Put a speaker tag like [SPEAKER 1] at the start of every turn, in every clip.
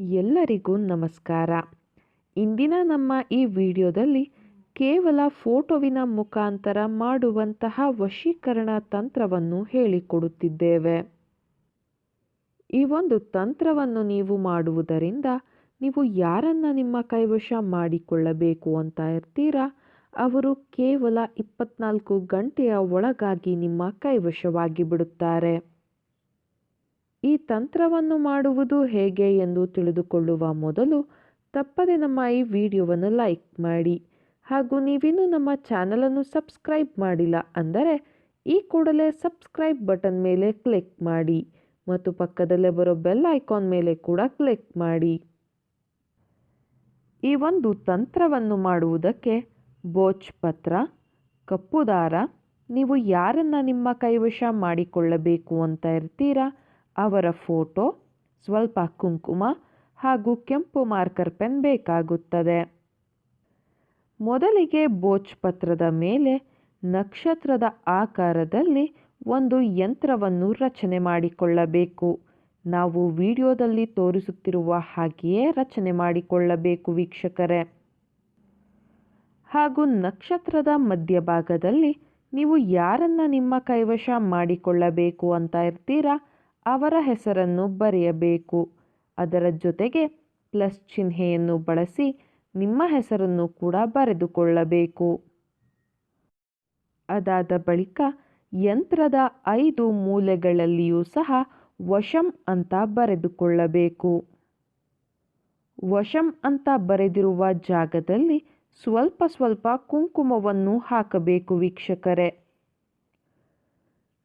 [SPEAKER 1] ಎಲ್ಲರಿಗೂ ನಮಸ್ಕಾರ. ಇಂದಿನ ನಮ್ಮ ಈ ವಿಡಿಯೋದಲ್ಲಿ ಕೇವಲ ಫೋಟೋವಿನ ಮುಖಾಂತರ ಮಾಡುವಂತಹ ವಶೀಕರಣ ತಂತ್ರವನ್ನು ಹೇಳಿಕೊಡುತ್ತಿದ್ದೇವೆ. ಈ ಒಂದು ತಂತ್ರವನ್ನು ನೀವು ಮಾಡುವುದರಿಂದ ನೀವು ಯಾರನ್ನ ನಿಮ್ಮ ಕೈವಶ ಮಾಡಿಕೊಳ್ಳಬೇಕು ಅಂತ ಇರ್ತೀರಾ? ಅವರು ಕೇವಲ ಇಪ್ಪತ್ನಾಲ್ಕು ಗಂಟೆಯ ಒಳಗಾಗಿ ನಿಮ್ಮ ಕೈವಶವಾಗಿ ಬಿಡುತ್ತಾರೆ ಈ ತಂತ್ರವನ್ನು ಮಾಡುವುದು ಹೇಗೆ ಎಂದು ತಿಳಿದುಕೊಳ್ಳುವ ಮೊದಲು ತಪ್ಪದೆ ನಮ್ಮ ಈ ವಿಡಿಯೋವನ್ನು ಲೈಕ್ ಮಾಡಿ. ಹಾಗೂ ನೀವಿನ್ನೂ ನಮ್ಮ ಚಾನಲನ್ನು ಸಬ್ಸ್ಕ್ರೈಬ್ ಮಾಡಿಲ್ಲ ಅಂದರೆ ಈ ಕೂಡಲೇ ಸಬ್ಸ್ಕ್ರೈಬ್ ಬಟನ್ ಮೇಲೆ ಕ್ಲಿಕ್ ಮಾಡಿ ಮತ್ತು ಪಕ್ಕದಲ್ಲೇ ಬರೋ ಬೆಲ್ ಐಕಾನ್ ಮೇಲೆ ಕೂಡ ಕ್ಲಿಕ್ ಮಾಡಿ. ಈ ಒಂದು ತಂತ್ರವನ್ನು ಮಾಡುವುದಕ್ಕೆ ಬೋಚ್ ಪತ್ರ ಕಪ್ಪು ದಾರ, ನೀವು ಯಾರನ್ನು ನಿಮ್ಮ ಕೈವಶ ಮಾಡಿಕೊಳ್ಳಬೇಕು ಅಂತ ಇರ್ತೀರಾ? ಅವರ ಫೋಟೋ, ಸ್ವಲ್ಪ ಕುಂಕುಮ ಹಾಗೂ ಕೆಂಪು ಮಾರ್ಕರ್ ಪೆನ್ ಬೇಕಾಗುತ್ತದೆ. ಮೊದಲಿಗೆ ಬೋಚ್ ಪತ್ರದ ಮೇಲೆ ನಕ್ಷತ್ರದ ಆಕಾರದಲ್ಲಿ ಒಂದು ಯಂತ್ರವನ್ನು ರಚನೆ ಮಾಡಿಕೊಳ್ಳಬೇಕು. ನಾವು ವಿಡಿಯೋದಲ್ಲಿ ತೋರಿಸುತ್ತಿರುವ ಹಾಗೆಯೇ ರಚನೆ ಮಾಡಿಕೊಳ್ಳಬೇಕು ವೀಕ್ಷಕರೇ. ಹಾಗೂ ನಕ್ಷತ್ರದ ಮಧ್ಯಭಾಗದಲ್ಲಿ ನೀವು ಯಾರನ್ನು ನಿಮ್ಮ ಕೈವಶ ಮಾಡಿಕೊಳ್ಳಬೇಕು ಅಂತ ಇರ್ತೀರಾ? ಅವರ ಹೆಸರನ್ನು ಬರೆಯಬೇಕು. ಅದರ ಜೊತೆಗೆ ಪ್ಲಸ್ ಚಿಹ್ನೆಯನ್ನು ಬಳಸಿ ನಿಮ್ಮ ಹೆಸರನ್ನು ಕೂಡ ಬರೆದುಕೊಳ್ಳಬೇಕು. ಅದಾದ ಬಳಿಕ ಯಂತ್ರದ ಐದು ಮೂಲೆಗಳಲ್ಲಿಯೂ ಸಹ ವಶಂ ಅಂತ ಬರೆದುಕೊಳ್ಳಬೇಕು. ವಶಂ ಅಂತ ಬರೆದಿರುವ ಜಾಗದಲ್ಲಿ ಸ್ವಲ್ಪ ಸ್ವಲ್ಪ ಕುಂಕುಮವನ್ನು ಹಾಕಬೇಕು ವೀಕ್ಷಕರೇ.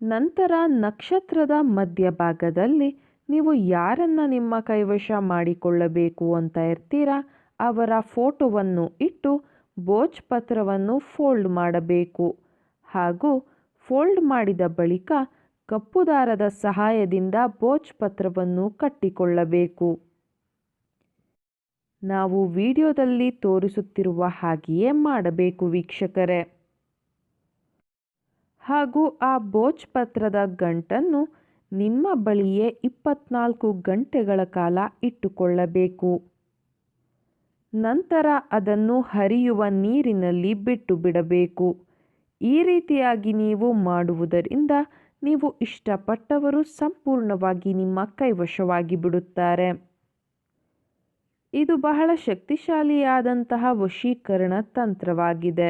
[SPEAKER 1] ನಂತರ ನಕ್ಷತ್ರದ ಮಧ್ಯಭಾಗದಲ್ಲಿ ನೀವು ಯಾರನ್ನು ನಿಮ್ಮ ಕೈವಶ ಮಾಡಿಕೊಳ್ಳಬೇಕು ಅಂತ ಇರ್ತೀರಾ? ಅವರ ಫೋಟೋವನ್ನು ಇಟ್ಟು ಬೋಚ್ ಪತ್ರವನ್ನು ಫೋಲ್ಡ್ ಮಾಡಬೇಕು. ಹಾಗೂ ಫೋಲ್ಡ್ ಮಾಡಿದ ಬಳಿಕ ಕಪ್ಪು ದಾರದ ಸಹಾಯದಿಂದ ಬೋಚ್ ಪತ್ರವನ್ನು ಕಟ್ಟಿಕೊಳ್ಳಬೇಕು. ನಾವು ವಿಡಿಯೋದಲ್ಲಿ ತೋರಿಸುತ್ತಿರುವ ಹಾಗೆಯೇ ಮಾಡಬೇಕು ವೀಕ್ಷಕರೇ. ಹಾಗೂ ಆ ಬೋಚ್ ಪತ್ರದ ಗಂಟನ್ನು ನಿಮ್ಮ ಬಳಿಯೇ ಇಪ್ಪತ್ನಾಲ್ಕು ಗಂಟೆಗಳ ಕಾಲ ಇಟ್ಟುಕೊಳ್ಳಬೇಕು. ನಂತರ ಅದನ್ನು ಹರಿಯುವ ನೀರಿನಲ್ಲಿ ಬಿಟ್ಟು ಬಿಡಬೇಕು ಈ ರೀತಿಯಾಗಿ ನೀವು ಮಾಡುವುದರಿಂದ ನೀವು ಇಷ್ಟಪಟ್ಟವರು ಸಂಪೂರ್ಣವಾಗಿ ನಿಮ್ಮ ಕೈವಶವಾಗಿ ಬಿಡುತ್ತಾರೆ. ಇದು ಬಹಳ ಶಕ್ತಿಶಾಲಿಯಾದಂತಹ ವಶೀಕರಣ ತಂತ್ರವಾಗಿದೆ.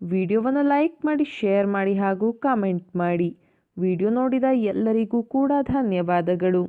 [SPEAKER 1] ವಿಡಿಯೋವನ್ನು ಲೈಕ್ ಮಾಡಿ ಶೇರ್ ಮಾಡಿ ಹಾಗೂ ಕಾಮೆಂಟ್ ಮಾಡಿ. ವಿಡಿಯೋ ನೋಡಿದ ಎಲ್ಲರಿಗೂ ಕೂಡ ಧನ್ಯವಾದಗಳು.